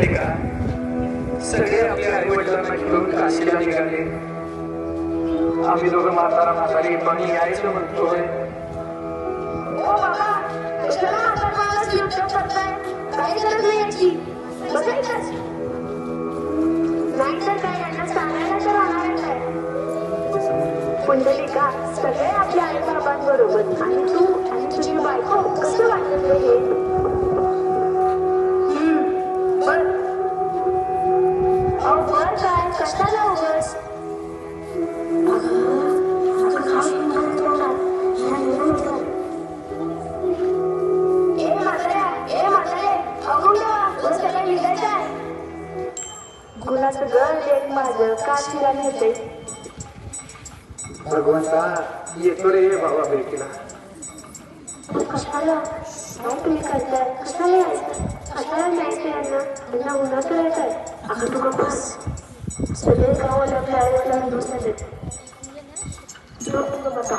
पुंडलिका सगळे आपल्या आई वडिलांना घेऊन काशीला निघाले. आम्ही दोघं म्हातारा म्हातारी पण यायचं म्हणतोय. बाबा नाही नाही तर तर आहे. काय पुंडलिका सगळे आपल्या आई बाबांबरोबर आणि तू आणि तुझी बायको कसं वाटत हे? माझं काशीला नेते. भगवंता येतो रे बाबा भेटीला. कशाला? काय तुम्ही करताय? कशाला यायचं? कशाला न्यायचं यांना? त्यांना उन्हात यायचं आहे अगं तू गप्प बस. सगळे गावाला आईला दुसऱ्या देते बसा.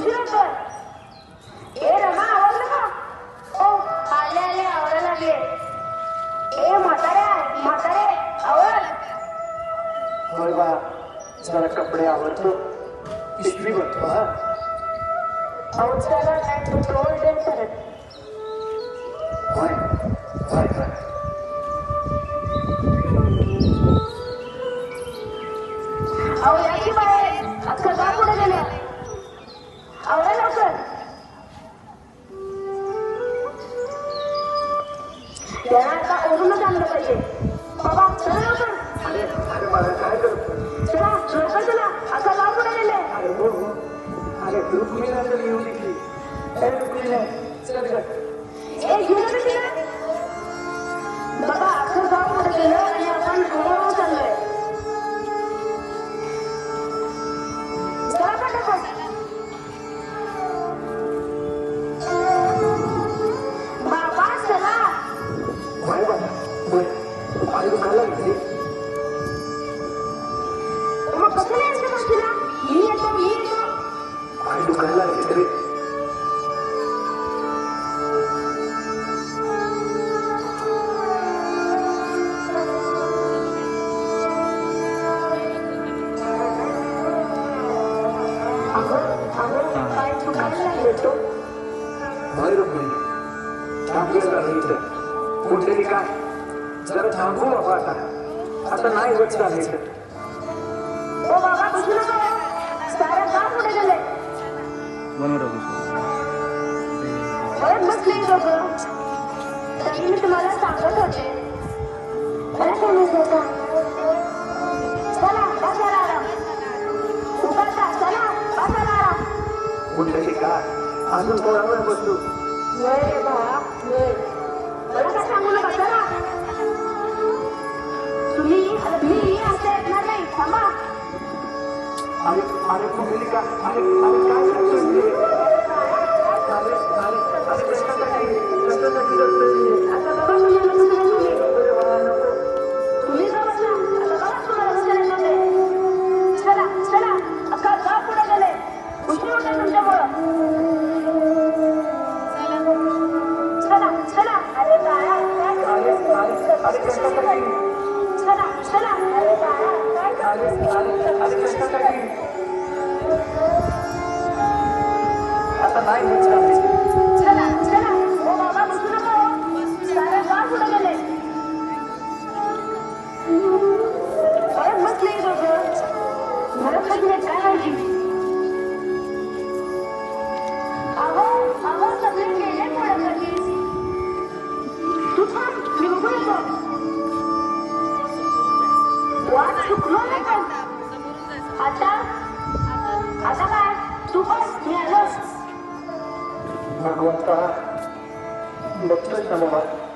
ए रमा आवडलं का ओ आले आले आवरा लागले ए म्हातारे म्हातारे आवड होय बा जरा कपडे आवडतो पिशवी बघतो हा औषधाला नाही तू तोड दे परत होय होय होय आता नाही होत चालायचं ओ बाबा बसू नका. सारं गाव पुढे गेले? परत बसले दोघं तरी मी तुम्हाला सांगत होते. मला सांगायचं का चला बसायला आराम. उठाता चला बसायला आराम. कुठेतरी काय अजून थोडा वेळ बसलो अरे अरे कुठली का अरे अरे काय सांगतोय मी? अरे अरे अरे कशासाठी कशासाठी మొత్తం సమవారం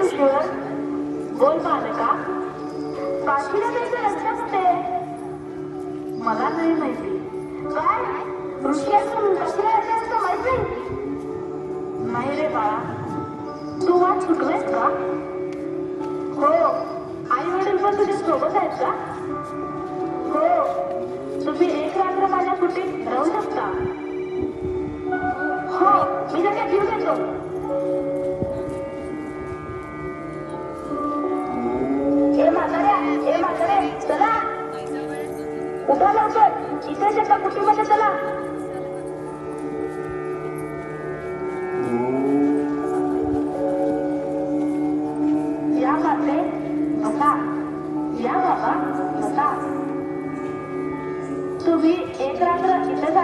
ऋषीवर. गोल बालका. पाठीला त्याचे रस्ते कुठे मला नाही माहिती. काय? ऋषी असून कशीला असे असतं माहिती नाही. रे बाळा. तू वाट सुटवेस का? सोबत आहेत का? हो. तुम्ही एक रात्र माझ्या कुटीत राहू शकता? हो मी त्याच्या जीव देतो हे म्हाताऱ्या हे म्हातारे चला. उठा लवकर. इथे एका कुटुंबाच्या चला. तुम्ही एक रात्र इथेच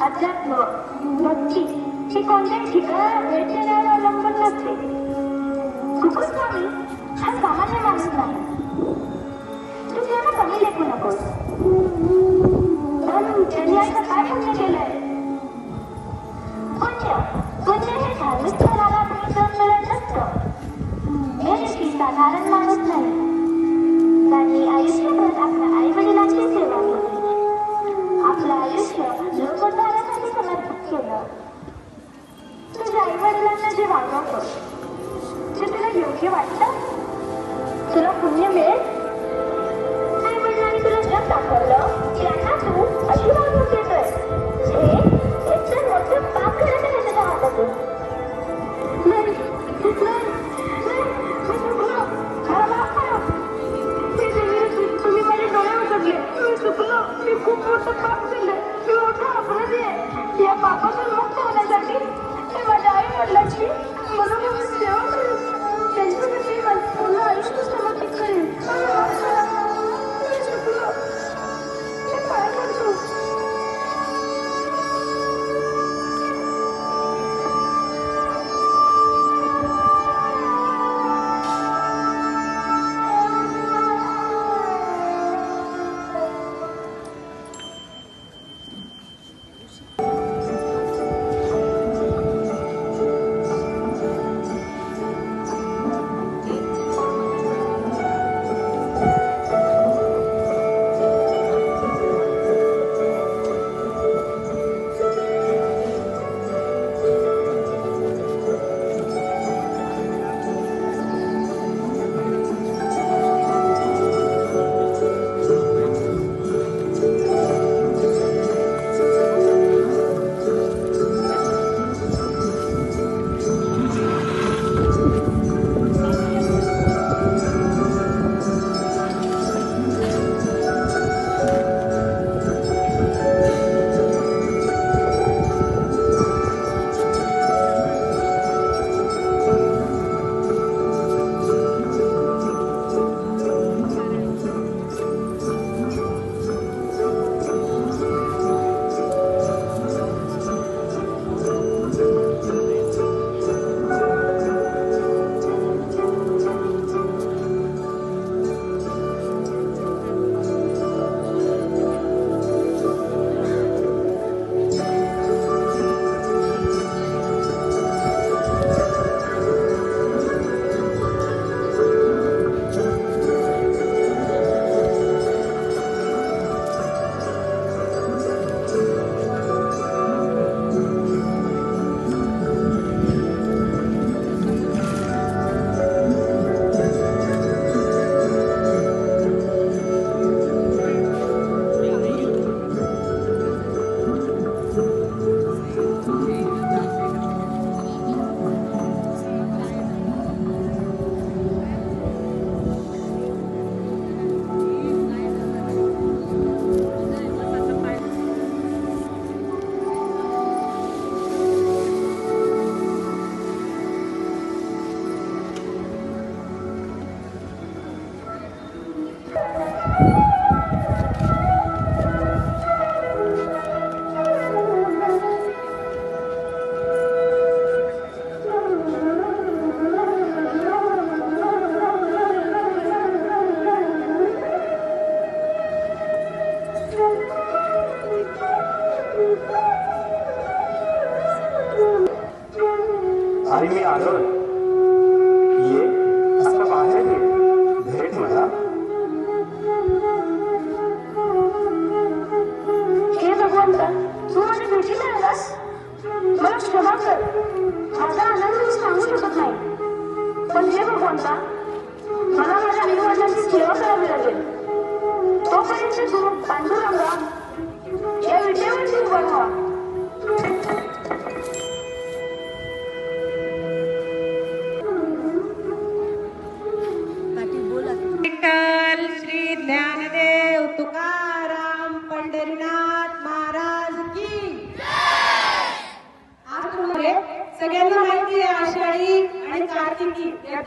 अध्यात्म भक्ती हे कोणत्याही ठिकाणाला भेट अवलंबून नसते कुकुस्वामी हा सामान्य माणूस नाही तू त्यांना कमी लेखू नकोस पण त्यांनी असं काय पुण्य केलंय पुण्य पुण्य हे धार्मिक स्थळाला भेट देऊन मिळत नसतं हे देखील साधारण माणूस नाही if like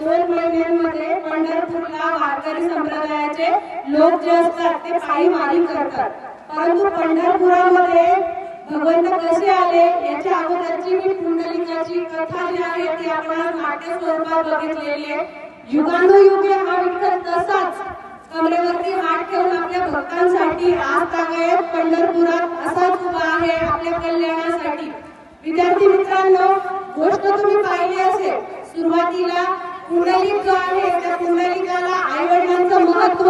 दोन महिन्यांमध्ये पंढरपूरला वारकरी संप्रदायाचे लोक जे असतात ते पायी मारी करतात. परंतु पंढरपुरामध्ये भगवंत कसे आले याच्या अगोदरची मी पुंडलिकाची कथा जी आहे ती आपण नाट्य स्वरूपात बघितलेली आहे. युगानुयुगे हा विठ्ठल तसाच कमरेवरती हात ठेवून आपल्या भक्तांसाठी आज तागायत पंढरपुरात असाच उभा आहे आपल्या कल्याणासाठी. विद्यार्थी मित्रांनो गोष्ट तुम्ही पाहिली असेल सुरुवातीला पुंडलिक जो आहे त्या पुंडलिकाला आई वडिलांचं महत्त्व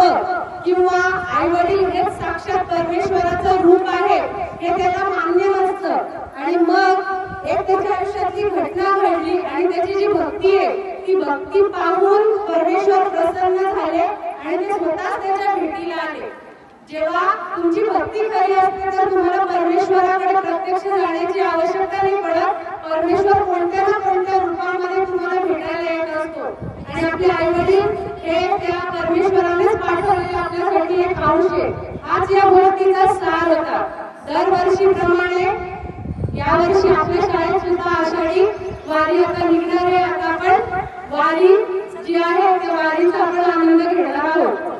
किंवा आई वडील हे साक्षात परमेश्वराचं रूप आहे हे त्याला मान्य नसतं. आणि मग एक त्याच्या आयुष्यातली घटना घडली आणि त्याची जी भक्ती आहे ती भक्ती पाहून परमेश्वर प्रसन्न झाले आणि ते स्वतः त्याच्या भेटीला आले. जेव्हा तुमची भक्ती खरी असते तर तुम्हाला परमेश्वराकडे प्रत्यक्ष जाण्याची आवश्यकता नाही पडत. परमेश्वर कोणत्या ना कोणत्या रूपामध्ये तुम्हाला भेटायला येत असतो आणि आपले आई वडील हे त्या परमेश्वरानेच पाठवलेले आपल्यासाठी एक अंश आहे हाच या गोष्टीचा सार होता. दरवर्षीप्रमाणे यावर्षी आपल्या शाळेत सुद्धा आषाढी वारी आता निघणार आहे. आता आपण वारी जी आहे त्या वारीचा आपण आनंद घेणार आहोत.